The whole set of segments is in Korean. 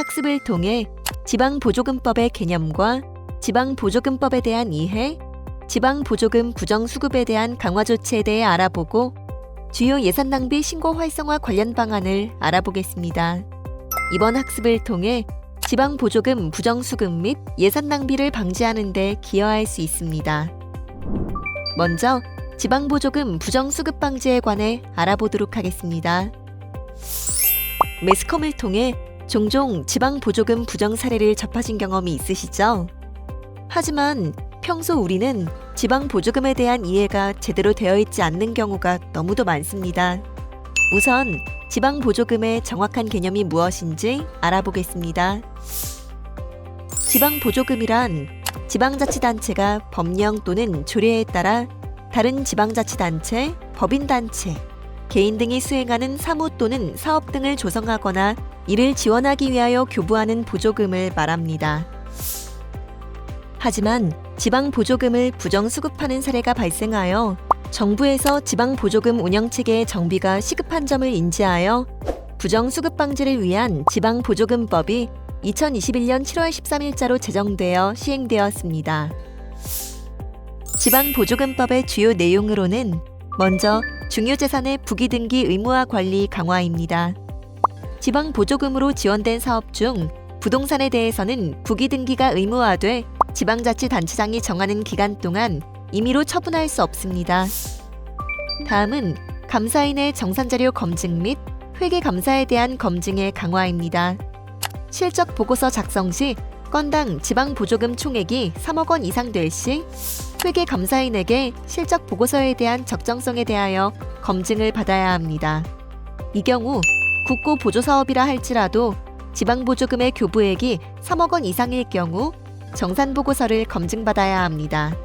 이 학습을 통해 지방보조금법의 개념과 지방보조금법에 대한 이해, 지방보조금 부정수급에 대한 강화 조치에 대해 알아보고 주요 예산 낭비 신고 활성화 관련 방안을 알아보겠습니다. 이번 학습을 통해 지방보조금 부정수급 및 예산 낭비를 방지하는 데 기여할 수 있습니다. 먼저 지방보조금 부정수급 방지에 관해 알아보도록 하겠습니다. 매스컴을 통해 종종 지방 보조금 부정 사례를 접하신 경험이 있으시죠? 하지만 평소 우리는 지방 보조금에 대한 이해가 제대로 되어 있지 않는 경우가 너무도 많습니다. 우선 지방 보조금의 정확한 개념이 무엇인지 알아보겠습니다. 지방 보조금이란 지방자치단체가 법령 또는 조례에 따라 다른 지방자치단체, 법인단체, 개인 등이 수행하는 사무 또는 사업 등을 조성하거나 이를 지원하기 위하여 교부하는 보조금을 말합니다. 하지만 지방 보조금을 부정 수급하는 사례가 발생하여 정부에서 지방 보조금 운영 체계의 정비가 시급한 점을 인지하여 부정 수급 방지를 위한 지방 보조금법이 2021년 7월 13일자로 제정되어 시행되었습니다. 지방 보조금법의 주요 내용으로는 먼저 중요재산의 부기등기 의무화 관리 강화입니다. 지방 보조금으로 지원된 사업 중 부동산에 대해서는 부기등기가 의무화돼 지방자치단체장이 정하는 기간 동안 임의로 처분할 수 없습니다. 다음은 감사인의 정산자료 검증 및 회계감사에 대한 검증의 강화입니다. 실적 보고서 작성 시 건당 지방 보조금 총액이 3억 원 이상 될 시 회계 감사인에게 실적 보고서에 대한 적정성에 대하여 검증을 받아야 합니다. 이 경우 국고 보조 사업이라 할지라도 지방 보조금의 교부액이 3억 원 이상일 경우 정산 보고서를 검증받아야 합니다.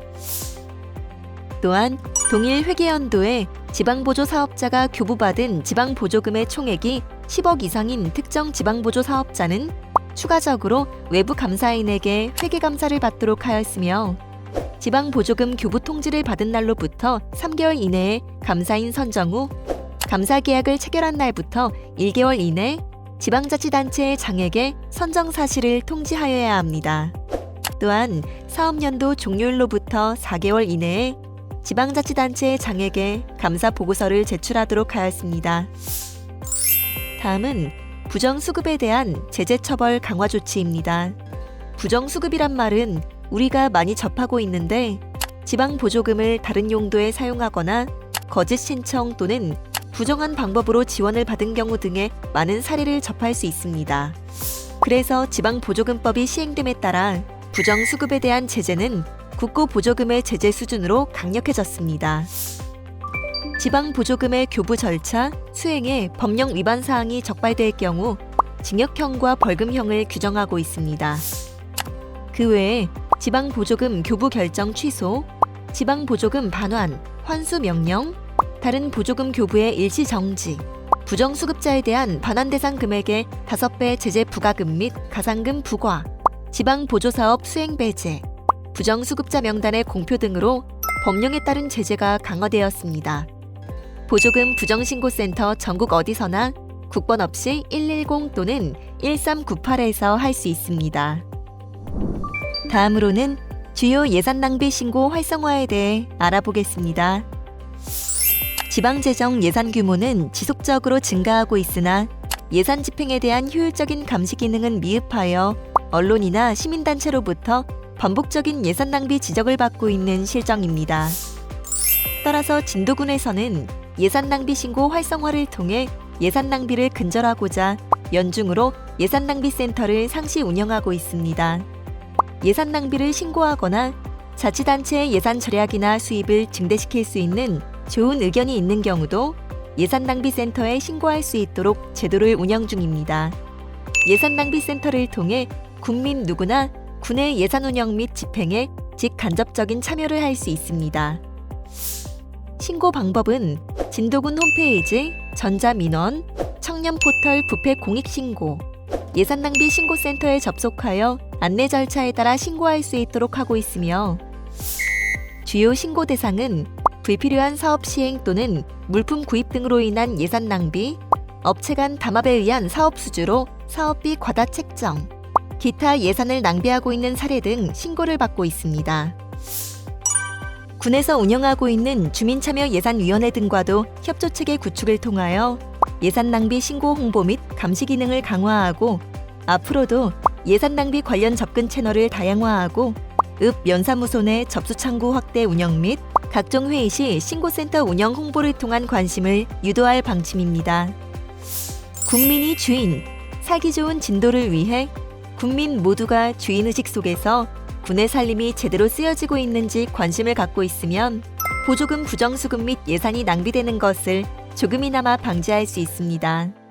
또한 동일 회계연도에 지방보조 사업자가 교부받은 지방보조금의 총액이 10억 이상인 특정 지방보조 사업자는 추가적으로 외부 감사인에게 회계감사를 받도록 하였으며 지방 보조금 교부 통지를 받은 날로부터 3개월 이내에 감사인 선정 후 감사 계약을 체결한 날부터 1개월 이내 지방자치단체의 장에게 선정 사실을 통지하여야 합니다. 또한 사업연도 종료일로부터 4개월 이내에 지방자치단체의 장에게 감사 보고서를 제출하도록 하였습니다. 다음은 부정수급에 대한 제재처벌 강화 조치입니다. 부정수급이란 말은 우리가 많이 접하고 있는데 지방 보조금을 다른 용도에 사용하거나 거짓 신청 또는 부정한 방법으로 지원을 받은 경우 등의 많은 사례를 접할 수 있습니다. 그래서 지방 보조금법이 시행됨에 따라 부정 수급에 대한 제재는 국고 보조금의 제재 수준으로 강력해졌습니다. 지방 보조금의 교부 절차, 수행에 법령 위반 사항이 적발될 경우 징역형과 벌금형을 규정하고 있습니다. 그 외에 지방보조금 교부 결정 취소, 지방보조금 반환, 환수 명령, 다른 보조금 교부의 일시 정지, 부정수급자에 대한 반환 대상 금액의 5배 제재 부과금 및 가상금 부과, 지방보조사업 수행 배제, 부정수급자 명단의 공표 등으로 법령에 따른 제재가 강화되었습니다. 보조금 부정신고센터 전국 어디서나 국번 없이 110 또는 1398에서 할 수 있습니다. 다음으로는 주요 예산 낭비 신고 활성화에 대해 알아보겠습니다. 지방재정 예산 규모는 지속적으로 증가하고 있으나 예산 집행에 대한 효율적인 감시 기능은 미흡하여 언론이나 시민단체로부터 반복적인 예산 낭비 지적을 받고 있는 실정입니다. 따라서 진도군에서는 예산 낭비 신고 활성화를 통해 예산 낭비를 근절하고자 연중으로 예산 낭비 센터를 상시 운영하고 있습니다. 예산 낭비를 신고하거나 자치단체의 예산 절약이나 수입을 증대시킬 수 있는 좋은 의견이 있는 경우도 예산 낭비 센터에 신고할 수 있도록 제도를 운영 중입니다. 예산 낭비 센터를 통해 국민 누구나 군의 예산 운영 및 집행에 직간접적인 참여를 할 수 있습니다. 신고 방법은 진도군 홈페이지, 전자민원, 청년 포털 부패 공익신고, 예산 낭비 신고센터에 접속하여 안내 절차에 따라 신고할 수 있도록 하고 있으며 주요 신고 대상은 불필요한 사업 시행 또는 물품 구입 등으로 인한 예산 낭비, 업체 간 담합에 의한 사업 수주로 사업비 과다 책정, 기타 예산을 낭비하고 있는 사례 등 신고를 받고 있습니다. 군에서 운영하고 있는 주민참여예산위원회 등과도 협조 체계 구축을 통하여 예산 낭비 신고 홍보 및 감시 기능을 강화하고 앞으로도 예산 낭비 관련 접근 채널을 다양화하고 읍 연사무소 내 접수 창구 확대 운영 및 각종 회의 시 신고센터 운영 홍보를 통한 관심을 유도할 방침입니다. 국민이 주인, 살기 좋은 진도를 위해 국민 모두가 주인의식 속에서 군의 살림이 제대로 쓰여지고 있는지 관심을 갖고 있으면 보조금 부정수급 및 예산이 낭비되는 것을 조금이나마 방지할 수 있습니다.